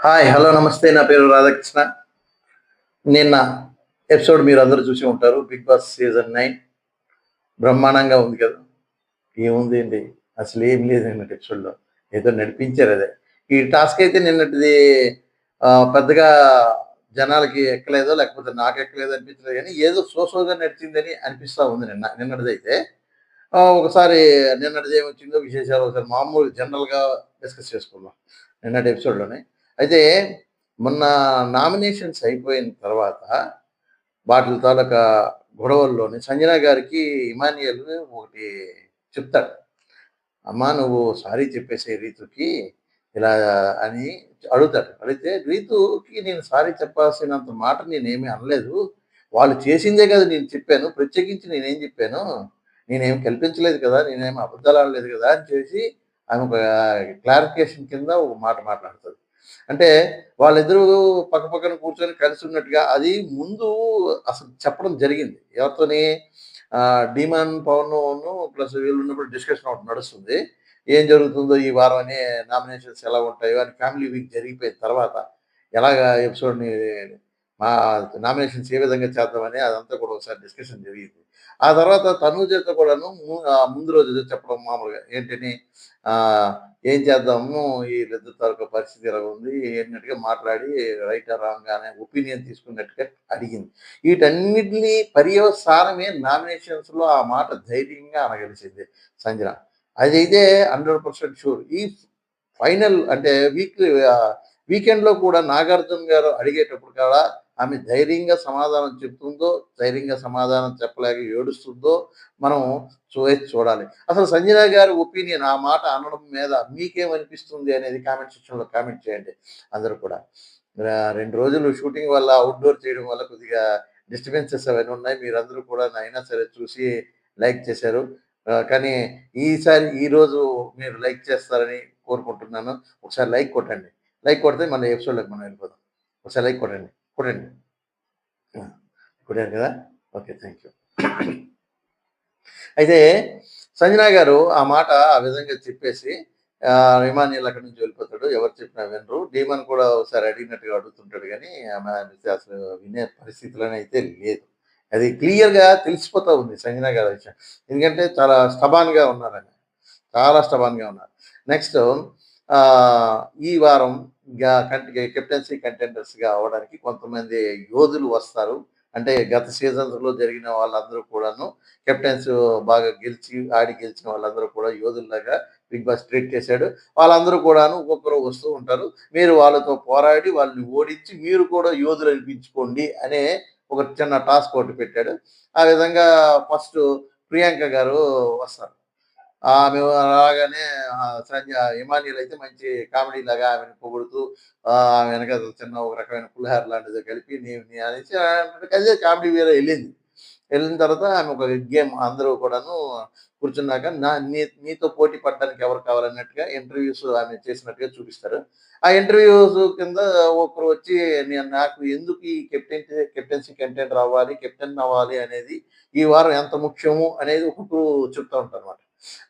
Hi hello నమస్తే. నా పేరు రాధాకృష్ణ. నిన్న ఎపిసోడ్ మీరు అందరూ చూసి ఉంటారు. Bigg Boss season nine. బ్రహ్మాండంగా ఉంది కదా. ఏముంది అండి అసలు ఏం లేదు నిన్నటి ఎపిసోడ్లో. ఏదో నడిపించారు అదే. ఈ టాస్క్ అయితే నిన్నటిది పెద్దగా జనాలకి ఎక్కలేదో లేకపోతే నాకు ఎక్కలేదో అనిపించలేదు కానీ ఏదో సోసోగా నడిచిందని అనిపిస్తూ ఉంది నిన్న నిన్నటిది అయితే. ఒకసారి నిన్నటిది ఏమొచ్చిందో విశేషాలు ఒకసారి మామూలు జనరల్గా డిస్కస్ చేసుకుందాం. నిన్నటి ఎపిసోడ్లోనే. అయితే మొన్న నామినేషన్స్ అయిపోయిన తర్వాత వాటి తాలూకా గొడవల్లోని సంజన గారికి ఇమానియల్ ఒకటి చెప్తాడు. అమ్మా నువ్వు సారీ చెప్పేసే రీతుకి ఇలా అని అడుగుతాడు. అడిగితే రీతుకి నేను సారీ చెప్పాల్సినంత మాట నేనేమీ అనలేదు. వాళ్ళు చేసిందే కదా నేను చెప్పాను. ప్రత్యేకించి నేనేం చెప్పాను? నేనేం కల్పించలేదు కదా? నేనేం అబద్ధాలు ఆడలేదు కదా? అని చేసి ఆమె ఒక క్లారిఫికేషన్ కింద ఒక మాట మాట్లాడుతుంది అంటే వాళ్ళిద్దరూ పక్క పక్కన కూర్చొని కలిసి ఉన్నట్టుగా అది ముందు అసలు చెప్పడం జరిగింది. ఎవరితోని డిమాన్ పవన్ ప్లస్ వీళ్ళు ఉన్నప్పుడు డిస్కషన్ ఒకటి నడుస్తుంది. ఏం జరుగుతుందో ఈ వారం అని నామినేషన్స్ ఎలా ఉంటాయో అని ఫ్యామిలీ వీక్ జరిగిపోయిన తర్వాత ఎలాగ ఎపిసోడ్ని మా నామినేషన్స్ ఏ విధంగా చేద్దామని అదంతా కూడా ఒకసారి డిస్కషన్ జరిగింది. ఆ తర్వాత తనూజతో కూడాను ముందు రోజు చెప్పడం మామూలుగా ఏంటని ఏం చేద్దాము? ఈ ఇద్దరు తాలూకా పరిస్థితి ఎలా ఉంది. అన్నట్టుగా మాట్లాడి రైట్ రాంగ్ అనే ఒపీనియన్ తీసుకున్నట్టుగా అడిగింది. వీటన్నిటిని పర్యవసానమే నామినేషన్స్లో ఆ మాట ధైర్యంగా అనగలిసింది సంజన. అదైతే హండ్రెడ్ పర్సెంట్ షూర్. ఈ ఫైనల్ అంటే వీక్ వీకెండ్లో కూడా నాగార్జున గారు అడిగేటప్పుడు కూడా ఆమె ధైర్యంగా సమాధానం చెప్తుందో ధైర్యంగా సమాధానం చెప్పలేక ఏడుస్తుందో మనం చూ- చూడాలి. అసలు సంజన గారి ఒపీనియన్ ఆ మాట అనడం మీద మీకేమనిపిస్తుంది అనేది కామెంట్ సెక్షన్లో కామెంట్ చేయండి అందరూ కూడా. రెండు రోజులు షూటింగ్ వల్ల అవుట్డోర్ చేయడం వల్ల కొద్దిగా డిస్టర్బెన్సెస్ అవన్నీ ఉన్నాయి. మీరందరూ కూడా అయినా సరే చూసి లైక్ చేశారు. కానీ ఈసారి ఈరోజు మీరు లైక్ చేస్తారని కోరుకుంటున్నాను. ఒకసారి లైక్ కొట్టండి. లైక్ కొడితే మన ఎపిసోడ్లోకి మనం వెళ్ళిపోదాం. ఒకసారి లైక్ కొట్టండి. కొట్టండి ఆ, కొట్టారు కదా? Okay thank you. అయితే సంజన గారు ఆ మాట ఆ విధంగా చెప్పేసి ఆ, రిమానియల్ అక్కడి నుంచి వెళ్ళిపోతాడు. ఎవరు చెప్పినా వినరు. డీమన్ కూడా ఒకసారి అడిగినట్టుగా అడుగుతుంటాడు కానీ ఆమె అసలు వినే పరిస్థితులనే అయితే లేదు. అది క్లియర్గా తెలిసిపోతూ ఉంది సంజన గారి విషయం. ఎందుకంటే చాలా స్టబాన్గా ఉన్నారని. చాలా స్టబాన్గా ఉన్నారు. నెక్స్ట్ ఈ వారం కెప్టెన్సీ కంటెండర్స్గా అవడానికి కొంతమంది యోధులు వస్తారు. అంటే గత సీజన్స్లో జరిగిన వాళ్ళందరూ కూడాను కెప్టెన్స్ బాగా గెలిచి ఆడి గెలిచిన వాళ్ళందరూ కూడా యోధుల్లాగా బిగ్ బాస్ ట్రీట్ చేశాడు. వాళ్ళందరూ కూడాను ఒక్కొక్కరు వస్తూ ఉంటారు. మీరు వాళ్ళతో పోరాడి వాళ్ళని ఓడించి మీరు కూడా యోధులు అనిపించుకోండి అనే ఒక చిన్న టాస్క్ ఒకటి పెట్టాడు. ఆ విధంగా ఫస్ట్ ప్రియాంక గారు వస్తారు. ఆమె అలాగనే సంజ ఇమానియల్ అయితే మంచి కామెడీ లాగా ఆమెను పొగుడుతూ ఆమె వెనక చిన్న ఒక రకమైన పులిహార లాంటిది కలిపి నీ నీ అనేసి అదే కామెడీ వేరే వెళ్ళింది. వెళ్ళిన తర్వాత ఆమె ఒక గేమ్ అందరూ కూడాను కూర్చున్నాక నా నీ నీతో పోటీ పడడానికి ఎవరు కావాలన్నట్టుగా ఇంటర్వ్యూస్ ఆమె చేసినట్టుగా చూపిస్తారు. ఆ ఇంటర్వ్యూస్ కింద ఒకరు వచ్చి నేను నాకు ఎందుకు ఈ కెప్టెన్ కెప్టెన్సీ కంటెంట్ అవ్వాలి కెప్టెన్ అవ్వాలి అనేది ఈ వారం ఎంత ముఖ్యము? అనేది ఒకరు చెప్తూ ఉంటారు అనమాట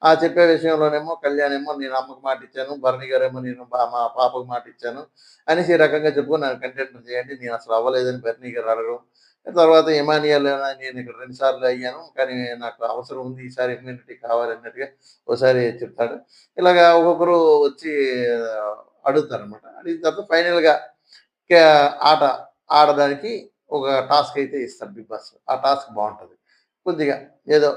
ఆ చెప్పే విషయంలోనేమో కళ్యాణ్ ఏమో నేను అమ్మకు మాట ఇచ్చాను భరణి గారేమో నేను మా పాపకు మాట ఇచ్చాను అనేసి ఈ రకంగా చెప్పుకొని నాకు కంటెంట్ చేయండి నేను అసలు అవ్వలేదని భరణి గారు అడగడం తర్వాత ఇమానియల్ నేను ఇక్కడ రెండు సార్లు అయ్యాను కానీ నాకు అవసరం ఉంది ఈసారి ఇమ్యూనిటీ కావాలన్నట్టుగా ఒకసారి చెప్తాడు. ఇలాగా ఒక్కొక్కరు వచ్చి అడుగుతారు అనమాట అడిగిన తర్వాత ఫైనల్గా ఆట ఆడడానికి ఒక టాస్క్ అయితే ఇస్తారు బిగ్ బాస్. ఆ టాస్క్ బాగుంటుంది. కొద్దిగా ఏదో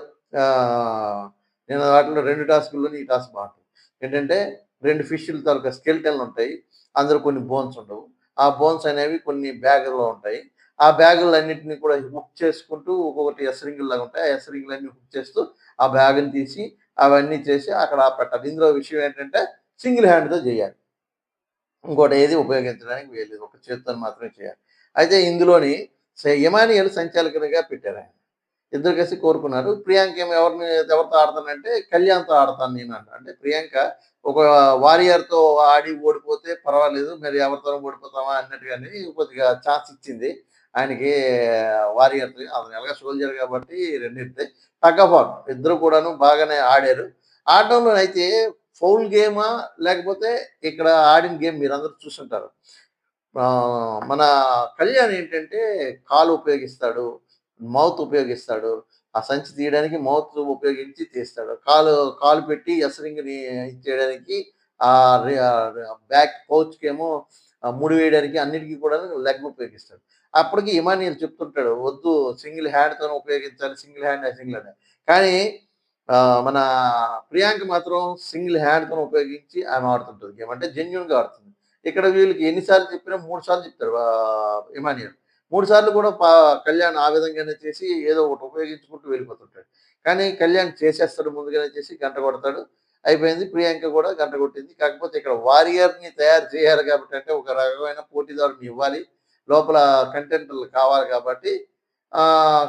నేను వాటిలో రెండు టాస్కుల్లోని ఈ టాస్క్ బాగుంటుంది ఏంటంటే రెండు ఫిష్ల తాలూకా స్కెల్టన్లు ఉంటాయి. అందులో కొన్ని బోన్స్ ఉండవు. ఆ బోన్స్ అనేవి కొన్ని బ్యాగుల్లో ఉంటాయి. ఆ బ్యాగులు అన్నింటినీ కూడా హుక్ చేసుకుంటూ ఒక్కొక్కటి ఎసరింగులు లాగా ఉంటాయి. ఆ ఎస్రింగులన్నీ హుక్ చేస్తూ ఆ బ్యాగుని తీసి అవన్నీ చేసి అక్కడ పెట్టాలి ఇందులో విషయం ఏంటంటే సింగిల్ హ్యాండ్తో చేయాలి. ఇంకోటి ఏది ఉపయోగించడానికి వేయలేదు ఒక చేతితో మాత్రమే చేయాలి. అయితే ఇందులోని యమానియలు యమానియల్ సంచాలకునిగా పెట్టారు ఆయన. ఇద్దరు కలిసి కోరుకున్నారు. ప్రియాంక ఏమో ఎవరిని ఎవరితో ఆడతానంటే కళ్యాణ్తో ఆడతాను నేను అంట. అంటే ప్రియాంక ఒక వారియర్తో ఆడి ఓడిపోతే పర్వాలేదు మరి ఎవరితో ఓడిపోతామా అన్నట్టుగానే కొద్దిగా ఛాన్స్ ఇచ్చింది. ఆయనకి వారియర్తో అతను ఎలాగ సోల్జర్ కాబట్టి రెండింటి తగ్గఫాట్ ఇద్దరు కూడాను బాగానే ఆడారు. ఆడటంలో అయితే ఫౌల్ గేమా లేకపోతే ఇక్కడ ఆడిన గేమ్ మీరందరూ చూసుంటారు. మన కళ్యాణ్ ఏంటంటే కాలు ఉపయోగిస్తాడు మౌత్ ఉపయోగిస్తాడు. ఆ సంచి తీయడానికి మౌత్ ఉపయోగించి తీస్తాడు. కాలు కాలు పెట్టి ఎసరింగ్ని చేయడానికి ఆ బ్యాక్ పౌచ్కి ఏమో ముడి వేయడానికి అన్నిటికీ కూడా లెగ్ ఉపయోగిస్తాడు. అప్పటికి ఇమానియల్ చెప్తుంటాడు వద్దు సింగిల్ హ్యాండ్తో ఉపయోగించాలి సింగిల్ హ్యాండ్ సింగిల్ హ్యాండ్. కానీ మన ప్రియాంక మాత్రం సింగిల్ హ్యాండ్తో ఉపయోగించి ఆమె ఆడుతుంటుంది. గేమ్ అంటే జెన్యున్గా ఆడుతుంది. ఇక్కడ వీళ్ళకి ఎన్నిసార్లు చెప్పినా మూడు సార్లు చెప్తారు ఇమానియల్ మూడు సార్లు కూడా పా కళ్యాణ్ ఆ విధంగానే చేసి ఏదో ఒకటి ఉపయోగించుకుంటూ వెళ్ళిపోతుంటాడు. కానీ కళ్యాణ్ చేసేస్తాడు ముందుగానే చేసి గంట కొడతాడు. అయిపోయింది. ప్రియాంక కూడా గంట కొట్టింది. కాకపోతే ఇక్కడ వారియర్ని తయారు చేయాలి కాబట్టి అంటే ఒక రకమైన పోటీదారుని ఇవ్వాలి. లోపల కంటెంట్ కావాలి కాబట్టి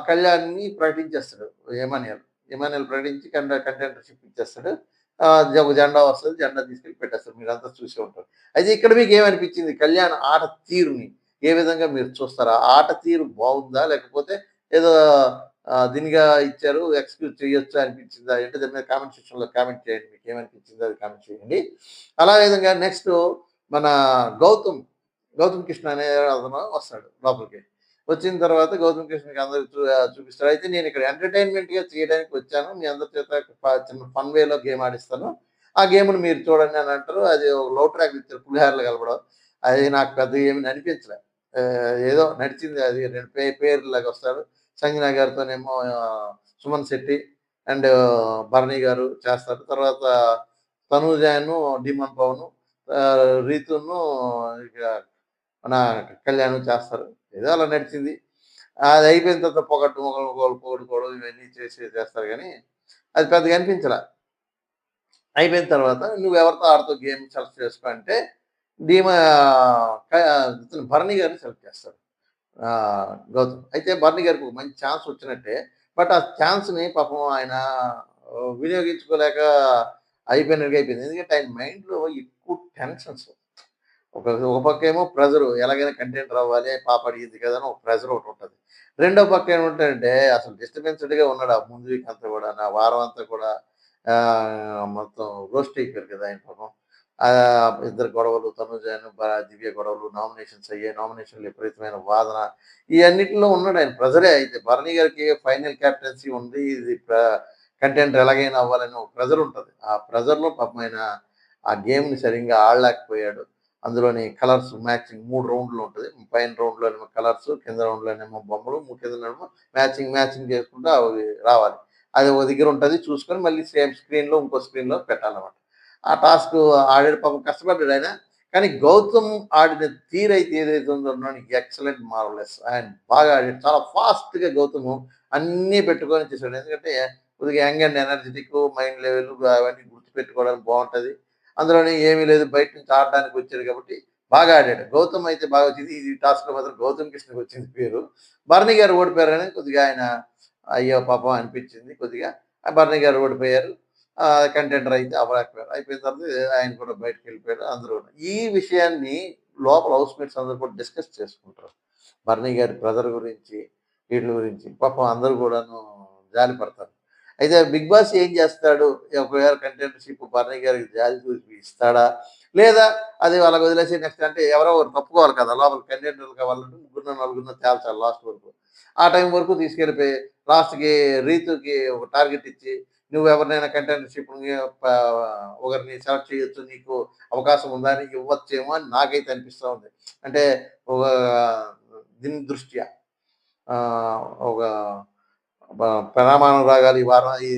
కళ్యాణ్ని ప్రకటించేస్తాడు. ఎమానియల్ ఎమానియల్ ప్రకటించి కంట కంటెంటర్షిప్ ఇచ్చేస్తాడు. ఒక జెండా వస్తుంది. జెండా తీసుకెళ్ళి పెట్టేస్తారు మీరంతా చూసే ఉంటారు. అయితే ఇక్కడ మీకు ఏమనిపించింది? కళ్యాణ్ ఆట తీరుని ఏ విధంగా మీరు చూస్తారా? ఆట తీరు బాగుందా? లేకపోతే ఏదో దీనిగా ఇచ్చారు ఎక్స్క్యూజ్ చేయొచ్చు అనిపించిందా? ఏంటో దాని మీద కామెంట్ సెక్షన్లో కామెంట్ చేయండి. మీకు ఏమనిపించిందో అది కామెంట్ చేయండి. అలా విధంగా నెక్స్ట్ మన గౌతమ్ గౌతమ్ కృష్ణ అనే అతను వస్తాడు లోపలికి. వచ్చిన తర్వాత గౌతమ్ కృష్ణకి అందరూ చూ అయితే నేను ఇక్కడ ఎంటర్టైన్మెంట్గా చేయడానికి వచ్చాను. మీ అందరి చేత చిన్న ఫన్ వేలో గేమ్ ఆడిస్తాను. ఆ గేమ్ను మీరు చూడండి అని అంటారు. అది ఒక లో ట్రాక్ ఇచ్చారు పులిహారలు కలపడం. అది నాకు పెద్ద ఏమి అనిపించలేదు ఏదో నడిచింది అది రెండు పే పేర్లాగా వస్తారు. సంజన గారితోనేమో సుమన్ శెట్టి అండ్ భరణి గారు చేస్తారు. తర్వాత తనూజాను డిమన్ పవన్ రీతును ఇక మన కళ్యాణం చేస్తారు. ఏదో అలా నడిచింది. అది అయిపోయిన తర్వాత పొగట్టు మొగలు మొగలు పొగడుకోవడం ఇవన్నీ చేసి చేస్తారు కానీ అది పెద్దగా అనిపించలే. అయిపోయిన తర్వాత నువ్వు ఎవరితో ఆడుతూ గేమ్ సెలెక్ట్ చేసుకో అంటే డీమా ఇతను భరణి గారిని సెలెక్ట్ చేస్తాడు. గౌతమ్. అయితే భరణి గారికి ఒక మంచి ఛాన్స్ వచ్చినట్టే బట్ ఆ ఛాన్స్ని పాపం ఆయన వినియోగించుకోలేక అయిపోయినట్టుగా అయిపోయింది. ఎందుకంటే ఆయన మైండ్లో ఎక్కువ టెన్షన్స్. ఒక ఒక పక్క ఏమో ప్రెజరు ఎలాగైనా కంటెంట్ రావాలి పాప అడిగింది కదా అని ఒక ప్రెజర్ ఒకటి ఉంటుంది. రెండో పక్క ఏమంటాడంటే అసలు డిస్టర్బెన్స్డ్గా ఉన్నాడు ఆ ముందు వీక్ అంతా కూడా నా వారం అంతా కూడా మొత్తం రోస్ట్ అయిపోయారు కదా ఆయన పాపం. ఇద్దరు గొడవలు తనుజాను దివ్య గొడవలు నామినేషన్స్ అయ్యాయి నామినేషన్లు విపరీతమైన వాదన. ఈ అన్నింటిలో ఉన్నాడు ఆయన ప్రెజరే అయితే భరణి గారికి ఫైనల్ క్యాప్టెన్సీ ఉంది. ఇది కంటెంట్ ఎలాగైనా అవ్వాలని ఒక ప్రెజర్ ఉంటుంది. ఆ ప్రెజర్లో పాపమైన ఆ గేమ్ని సరిగ్గా ఆడలేకపోయాడు. అందులోని కలర్స్ మ్యాచింగ్ మూడు రౌండ్లు ఉంటుంది. పైన రౌండ్లోనేమో కలర్స్ కింద రౌండ్లోనేమో బొమ్మలు ము- కిందనేమో మ్యాచింగ్ మ్యాచింగ్ చేసుకుంటూ అవి రావాలి. అది ఒక దగ్గర ఉంటుంది. చూసుకొని మళ్ళీ సేమ్ స్క్రీన్లో ఇంకో స్క్రీన్లో పెట్టాలన్నమాట. ఆ టాస్క్ ఆడాడు పాపం కష్టపడ్డాడు ఆయన. కానీ గౌతమ్ ఆడిన తీరైతే ఏదైతే ఉందో ఎక్సలెంట్ మార్వలెస్ ఆయన బాగా ఆడాడు. చాలా ఫాస్ట్గా గౌతమ్ అన్నీ పెట్టుకొని చేశాడు. ఎందుకంటే కొద్దిగా young and energetic mind level అవన్నీ గుర్తుపెట్టుకోవడానికి బాగుంటుంది. అందులోనే ఏమీ లేదు బయట నుంచి ఆడడానికి వచ్చాడు కాబట్టి బాగా ఆడాడు. గౌతమ్ అయితే బాగా వచ్చింది. ఈ టాస్క్లో మాత్రం గౌతమ్ కృష్ణకి వచ్చింది పేరు. భరణి గారు ఓడిపోయారని కొద్దిగా ఆయన అయ్యో పాపం అనిపించింది కొద్దిగా. ఆ భరణి గారు ఓడిపోయారు. కంటెంటర్ అయితే అవ్వలేకపోయారు అయిపోయిన తర్వాత ఆయన కూడా బయటకు వెళ్ళిపోయారు అందరూ ఈ విషయాన్ని లోపల హౌస్ మేట్స్ అందరూ కూడా డిస్కస్ చేసుకుంటారు. భరణి గారి బ్రదర్ గురించి వీళ్ళ గురించి పాపం అందరూ కూడాను జాలి పడతారు. అయితే బిగ్ బాస్ ఏం చేస్తాడు? ఒకవేళ కంటెంటర్షిప్ భరణి గారికి జాలి చూసి ఇస్తాడా? లేదా అది వాళ్ళకి వదిలేసి నెక్స్ట్ అంటే ఎవరో ఒకరు తప్పుకోవాలి కదా లోపల కంటెంటర్లు కావాలంటే ముగ్గురు నలుగురున్న తేల్చాలి లాస్ట్ వరకు. ఆ టైం వరకు తీసుకెళ్ళిపోయి లాస్ట్కి రీతుకి ఒక టార్గెట్ ఇచ్చి నువ్వు ఎవరినైనా కంటెంటర్షిప్ ఒకరిని సెలెక్ట్ చేయొచ్చు నీకు అవకాశం ఉందా అని ఇవ్వచ్చేమో అని నాకైతే అనిపిస్తూ ఉంది. అంటే ఒక దీని దృష్ట్యా? ఒక ప్రణామానం రాగాలి ఈ వారం ఈ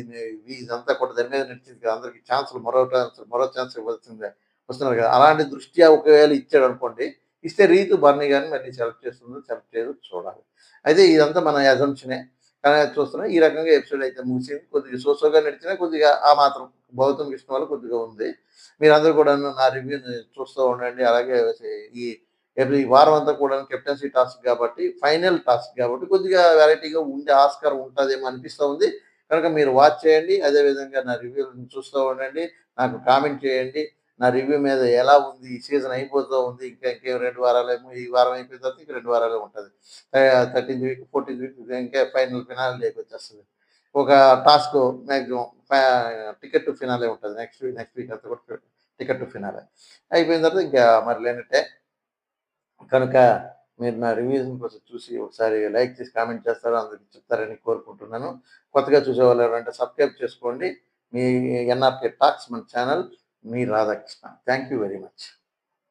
ఇదంతా కూడా దాని మీద నడిచింది కదా అందరికి ఛాన్సులు మరో ఛాన్స్ మరో ఛాన్స్ ఇవ్వాల్సిందే వస్తున్నారు కదా. అలాంటి దృష్ట్యా ఒకవేళ ఇచ్చాడు అనుకోండి ఇస్తే రీతు బర్నీ కానీ మళ్ళీ సెలెక్ట్ చేస్తుందో సెలెక్ట్ చేయదు చూడాలి. అయితే ఇదంతా మన అజంప్షనే కానీ చూస్తున్నా ఈ రకంగా ఎపిసోడ్ అయితే ముగిసింది. కొద్దిగా సోసోగా నడిచినా కొద్దిగా ఆ మాత్రం గౌతమ్ కృష్ణ వల్ల కొద్దిగా ఉంది. మీరందరూ కూడా నా రివ్యూని చూస్తూ ఉండండి. అలాగే ఈ ఈ వారం అంతా కూడా కెప్టెన్సీ టాస్క్ కాబట్టి ఫైనల్ టాస్క్ కాబట్టి కొద్దిగా వెరైటీగా ఉండే ఆస్కారం ఉంటుందేమో అనిపిస్తూ ఉంది. కనుక మీరు వాచ్ చేయండి. అదేవిధంగా నా రివ్యూని చూస్తూ ఉండండి. నాకు కామెంట్ చేయండి. నా రివ్యూ మీద ఎలా ఉంది? ఈ సీజన్ అయిపోతూ ఉంది. ఇంకా ఇంకేం రెండు వారాలేమో ఈ వారం అయిపోయిన తర్వాత ఇంకా రెండు వారాలే ఉంటుంది. థర్టీన్త్ వీక్ ఫోర్టీన్త్ వీక్ ఇంకా ఫైనల్ ఫినాల్ వచ్చేస్తుంది. ఒక task maximum ticket to finale ఉంటుంది. నెక్స్ట్ వీక్ నెక్స్ట్ వీక్ అంతా కూడా టికెట్ టు ఫినాలే అయిపోయిన తర్వాత ఇంకా మరి లేనట్టే కనుక మీరు నా రివ్యూజన్ కోసం చూసి ఒకసారి లైక్ చేసి కామెంట్ చేస్తారు అందరికి చెప్తారని కోరుకుంటున్నాను. కొత్తగా చూసేవాళ్ళు ఎవరంటే సబ్స్క్రైబ్ చేసుకోండి. మీ ఎన్ఆర్కే టాక్స్ మన channel me Radhakrishna. Thank you very much